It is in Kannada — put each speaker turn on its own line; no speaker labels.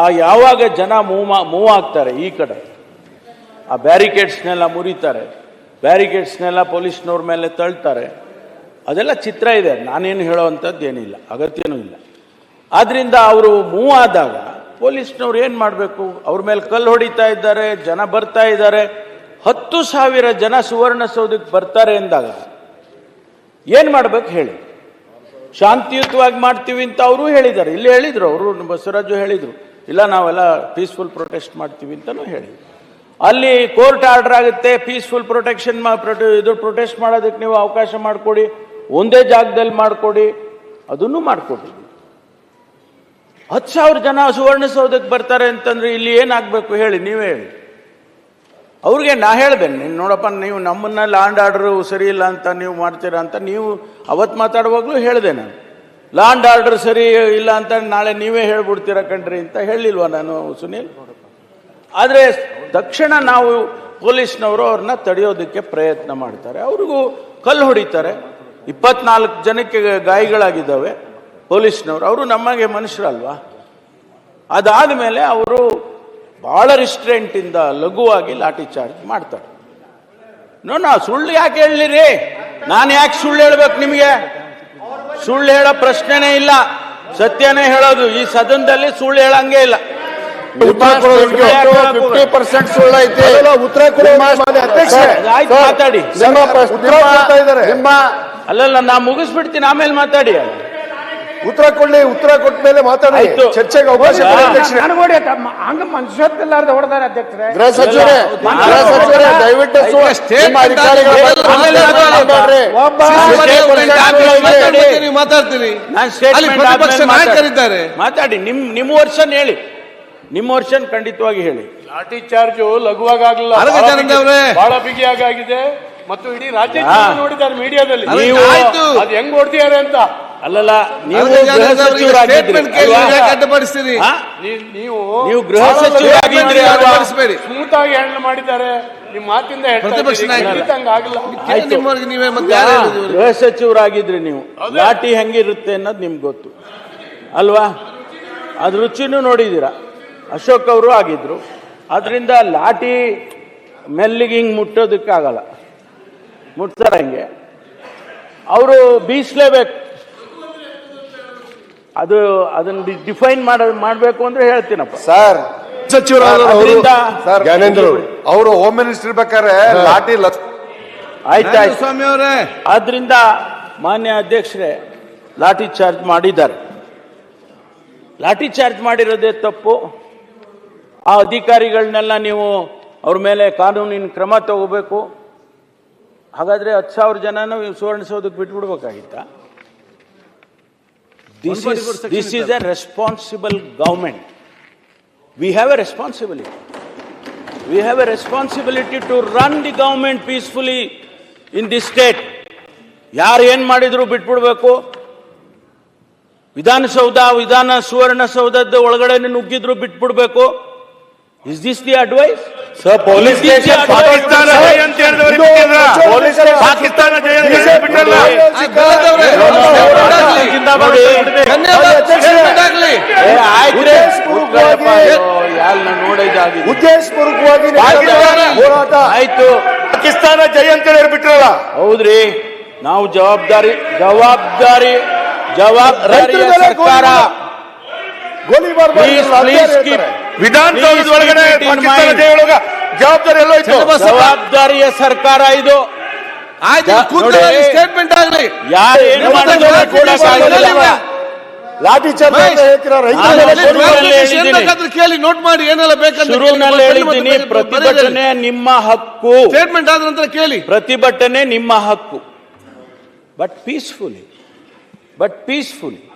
ಆ ಯಾವಾಗ ಜನ ಮೂವ್ ಮೂವ್ ಆಗ್ತಾರೆ ಈ ಕಡೆ, ಆ ಬ್ಯಾರಿಕೇಡ್ಸ್ನೆಲ್ಲ ಮುರಿತಾರೆ, ಬ್ಯಾರಿಕೇಡ್ಸ್ನೆಲ್ಲ ಪೊಲೀಸ್ನವ್ರ ಮೇಲೆ ತಳ್ತಾರೆ, ಅದೆಲ್ಲ ಚಿತ್ರ ಇದೆ, ನಾನೇನು ಹೇಳೋವಂಥದ್ದು ಏನಿಲ್ಲ, ಅಗತ್ಯನೂ ಇಲ್ಲ. ಆದ್ರಿಂದ ಅವರು ಮೂವ್ ಆದಾಗ ಪೊಲೀಸ್ನವ್ರು ಏನು ಮಾಡಬೇಕು, ಅವ್ರ ಮೇಲೆ ಕಲ್ಲು ಹೊಡಿತಾ ಇದ್ದಾರೆ, ಜನ ಬರ್ತಾ ಇದ್ದಾರೆ, ಹತ್ತು ಸಾವಿರ ಜನ ಸುವರ್ಣಸೌಧಕ್ಕೆ ಬರ್ತಾರೆ ಎಂದಾಗ ಏನು ಮಾಡ್ಬೇಕು ಹೇಳಿ? ಶಾಂತಿಯುತವಾಗಿ ಮಾಡ್ತೀವಿ ಅಂತ ಅವರು ಹೇಳಿದ್ದಾರೆ, ಇಲ್ಲಿ ಹೇಳಿದರು, ಅವರು ಬಸವರಾಜು ಹೇಳಿದರು. ಇಲ್ಲ, ನಾವೆಲ್ಲ ಪೀಸ್ಫುಲ್ ಪ್ರೊಟೆಸ್ಟ್ ಮಾಡ್ತೀವಿ ಅಂತಲೂ ಹೇಳಿ ಅಲ್ಲಿ ಕೋರ್ಟ್ ಆರ್ಡರ್ ಆಗುತ್ತೆ ಪೀಸ್ಫುಲ್ ಪ್ರೊಟೆಕ್ಷನ್ ಇದು ಪ್ರೊಟೆಸ್ಟ್ ಮಾಡೋದಕ್ಕೆ ನೀವು ಅವಕಾಶ ಮಾಡಿಕೊಡಿ, ಒಂದೇ ಜಾಗದಲ್ಲಿ ಮಾಡಿಕೊಡಿ, ಅದನ್ನು ಮಾಡಿಕೊಡಿ. ಹತ್ತು ಸಾವಿರ ಜನ ಸುವರ್ಣಸೌಧಕ್ಕೆ ಬರ್ತಾರೆ ಅಂತಂದ್ರೆ ಇಲ್ಲಿ ಏನಾಗಬೇಕು ಹೇಳಿ, ನೀವೇ ಹೇಳಿ. ಅವ್ರಿಗೆ ನಾ ಹೇಳ್ದೆ ನೀನು ನೋಡಪ್ಪ, ನೀವು ನಮ್ಮನ್ನ ಲ್ಯಾಂಡ್ ಆರ್ಡರ್ ಸರಿ ಇಲ್ಲ ಅಂತ ನೀವು ಮಾಡ್ತೀರಾ ಅಂತ ನೀವು ಅವತ್ತು ಮಾತಾಡುವಾಗಲೂ ಹೇಳಿದೆ ನಾನು. ಲಾಂಡ್ ಆರ್ಡರ್ ಸರಿ ಇಲ್ಲ ಅಂತ ನಾಳೆ ನೀವೇ ಹೇಳ್ಬಿಡ್ತೀರ ಕಣ್ರಿ ಅಂತ ಹೇಳಿಲ್ವಾ ನಾನು, ಸುನೀಲ್? ಆದರೆ ತಕ್ಷಣ ನಾವು ಪೊಲೀಸ್ನವರು ಅವ್ರನ್ನ ತಡೆಯೋದಕ್ಕೆ ಪ್ರಯತ್ನ ಮಾಡ್ತಾರೆ. ಅವ್ರಿಗೂ ಕಲ್ಲು ಹೊಡಿತಾರೆ. ಇಪ್ಪತ್ನಾಲ್ಕು ಜನಕ್ಕೆ ಗಾಯಗಳಾಗಿದ್ದಾವೆ ಪೊಲೀಸ್ನವರು. ಅವರು ನಮಗೆ ಮನುಷ್ಯರಲ್ವಾ? ಅದಾದ ಮೇಲೆ ಅವರು ಬಹಳ ರಿಸ್ಟ್ರೆಂಟಿಂದ ಲಘುವಾಗಿ ಲಾಠಿ ಚಾರ್ಜ್ ಮಾಡ್ತಾರೆ. ನೋ, ನಾ, ಸುಳ್ಳು ಯಾಕೆ ಹೇಳಿರಿ? ನಾನು ಯಾಕೆ ಸುಳ್ಳು ಹೇಳ್ಬೇಕು ನಿಮಗೆ? ಸುಳ್ಳು ಹೇಳೋ ಪ್ರಶ್ನೆನೇ ಇಲ್ಲ. ಸತ್ಯನೇ ಹೇಳೋದು. ಈ ಸದನದಲ್ಲಿ ಸುಳ್ಳು ಹೇಳಂಗೆ ಇಲ್ಲ. ಮಾತಾಡಿ. ಅಲ್ಲಲ್ಲ ನಾ ಮುಗಿಸ್ಬಿಡ್ತೀನಿ ಆಮೇಲೆ ಮಾತಾಡಿ.
ಉತ್ತರ ಕೊಡ್ಲಿ ಉತ್ತರ ಕೊಟ್ಟ ಮೇಲೆ ಮಾತಾಡಿ.
ಆಯ್ತು.
ಚರ್ಚೆಗೆ ಅವಕಾಶ ಕೊಡಿ ಅಧ್ಯಕ್ಷರೇ.
ನನಗೋಡಿ ಹಂಗ ಮನುಷ್ಯತ್ವಲ್ಲಾರ್ದ ಹೊಡೆದಾರೆ ಅಧ್ಯಕ್ಷರೇ.
ಗೃಹ ಸಚಿವರೇ ಗೃಹ ಸಚಿವರೇ ದಯವಿಟ್ಟು ಸು- ನಿಮ್ಮ ಅಧಿಕಾರಿಗಳ ಬಗ್ಗೆ
ಆಮೇಲೆ
ಮಾತಾಡ್ಬೇಡ್ರಿ.
ಒಬ್ಬ
ನೀವು ಮಾತಾಡ್ತೀರಿ.
ನಾನು
ಅಲ್ಲಿ
ಸ್ಟೇಟ್ಮೆಂಟ್
ಪ್ರತಿಪಕ್ಷ ನಾಯಕರಿದ್ದಾರೆ.
ಮಾತಾಡಿ. ನಿಮ್ ನಿಮ್ಮ ವರ್ಷನ್ ಹೇಳಿ. ನಿಮ್ಮ ವರ್ಷನ್ ಖಂಡಿತವಾಗಿ ಹೇಳಿ.
ಲಾಠಿ ಚಾರ್ಜ್ ಲಘುವಾಗ ಆಗಲಿಲ್ಲ
ಅರಗ
ಬಹಳ ಬಿಗಿ-
ಅವ್ರೆ.
ಬಹಳ ಬಿಗಿಯಾಗಿ ಆಗಿದೆ ಮತ್ತು ಇಡೀ ರಾಜ್ಯ
ಹಾ.
ನೋಡಿದ್ದಾರೆ ಮೀಡಿಯಾದಲ್ಲಿ.
ಅರಗ
ನೀವು-
ಆಯ್ತು.
ಅದು ಹೆಂಗ್ ಓಡ್ತಿದ್ದಾರೆ ಅಂತ.
ಅಲ್ಲಲ್ಲ ನೀವು ಗೃಹ
ಸಚಿವರಾಗಿದ್ದೀರಿ. ಅಡ್ಡಪಡಿಸ್ತೀರಿ?
ನೀವು
ನೀವು ಗೃಹ ಸಚಿವರಾಗಿದ್ರಿ
ಸ್ಮೂತ್ ಆಗಿ ಹ್ಯಾಂಡಲ್ ಮಾಡಿದ್ದಾರೆ. ನಿಮ್ಮ ಮಾತಿಂದ?
ಗೃಹ ಸಚಿವರಾಗಿದ್ರಿ ನೀವು? ಲಾಟಿ ಹೆಂಗಿರುತ್ತೆ ಅನ್ನೋದು ನಿಮ್ಗೆ ಗೊತ್ತು. ಅಲ್ವಾ? ಅದ್ ರುಚಿನೂ ನೋಡಿದ್ದೀರಾ. ಅಶೋಕ್ ಅವರು ಆಗಿದ್ರು. ಅದರಿಂದ ಲಾಟಿ ಮೆಲ್ಲಿಗೆ ಹಿಂಗೆ ಮುಟ್ಟೋದಕ್ಕಾಗಲ್ಲ. ಮುಟ್ತಾರೆ ಹಂಗೆ ಅವರು ಬೀಸ್ಲೇಬೇಕು. ಅದು ಅದನ್ನ ಡಿಫೈನ್ ಮಾಡ ಮಾಡಬೇಕು ಅಂದ್ರೆ ಹೇಳ್ತೀನಪ್ಪ.
ಸರ್
ಸಚಿವರಾದ ಅವರು
ಅದರಿಂದ-
ಸರ್
ಜ್ಞಾನೇಂದ್ರ ಅವರು ಅವರು ಹೋಮ್ ಮಿನಿಸ್ಟರ್ ಬೇಕಾದ್ರೆ ಲಾಟಿ ಲಕ್ಷ
ಆಯ್ತು
ಸ್ವಾಮಿ ಅವರೇ.
ಆದ್ರಿಂದ ಮಾನ್ಯ ಅಧ್ಯಕ್ಷರೇ ಲಾಠಿ ಚಾರ್ಜ್ ಮಾಡಿದ್ದಾರೆ. ಲಾಠಿ ಚಾರ್ಜ್ ಮಾಡಿರೋದೇ ತಪ್ಪು. ಆ ಅಧಿಕಾರಿಗಳನ್ನೆಲ್ಲ ನೀವು ಅವ್ರ ಮೇಲೆ ಕಾನೂನಿನ ಕ್ರಮ ತಗೋಬೇಕು. ಹಾಗಾದ್ರೆ ಹತ್ತು ಸಾವಿರ ಜನನೂ ಸುವರ್ಣಸೌಧಕ್ಕೆ ಬಿಟ್ಬಿಡ್ಬೇಕಾಗಿತ್ತ? This is this is a responsible government we have a responsibility we have a responsibility to run the government peacefully in this state. ಯಾರು ಏನ್ ಮಾಡಿದ್ರು ಬಿಟ್ಬಿಡ್ಬೇಕು ವಿಧಾನಸೌಧ ವಿಧಾನ ಸುವರ್ಣಸೌಧದ ಒಳಗಡೆ ನುಗ್ಗಿದ್ರು ಬಿಟ್ಬಿಡ್ಬೇಕು is this the advice
sir police station
Pakistan ಜೈ ಅಂತ ಹೇಳಿದವ್ರಿಗೆ ಪಾಕಿಸ್ತಾನ ಜೈ ಅಂತ ಹೇಳಿ ಬಿಟ್ಟಿರಲ್ಲ?
ಆ ಗಲದವ್ರೆ, statement ಆಗ್ಲಿ. ಧನ್ಯವಾದ statement ಆಗ್ಲಿ.
ನೋಡಿದಾಗಿದೆ
ಉದ್ದೇಶಪೂರ್ವಕವಾಗಿ
ಪಾಕಿಸ್ತಾನ.
ಹೋರಾಟ.
ಆಯ್ತು.
ಪಾಕಿಸ್ತಾನ ಜೈ ಅಂತ ಹೇಳ್ಬಿಟ್ರಲ್ಲ
ಹೌದ್ರಿ. ನಾವು ಜವಾಬ್ದಾರಿ ಜವಾಬ್ದಾರಿ ಜವಾಬ್ದಾರಿಯ ಸರ್ಕಾರ.
ಜವಾಬ್ದಾರಿ ಎಲ್ಲ ಇತ್ತು
ಜವಾಬ್ದಾರಿಯ ಸರ್ಕಾರ ಇದು.
ಸ್ಟೇಟ್ಮೆಂಟ್ ಆಗಲಿ.
ಯಾರು ಏನು ಮಾಡೋದು.
ಲಾಠಿ
ಕೇಳಿ ನೋಟ್ ಮಾಡಿ ಏನೆಲ್ಲ ಬೇಕಂತ
ಪ್ರತಿಭಟನೆ ನಿಮ್ಮ ಹಕ್ಕು.
ಸ್ಟೇಟ್ಮೆಂಟ್ ಆದ ನಂತರ ಕೇಳಿ.
ಪ್ರತಿಭಟನೆ ನಿಮ್ಮ ಹಕ್ಕು. But peacefully but peacefully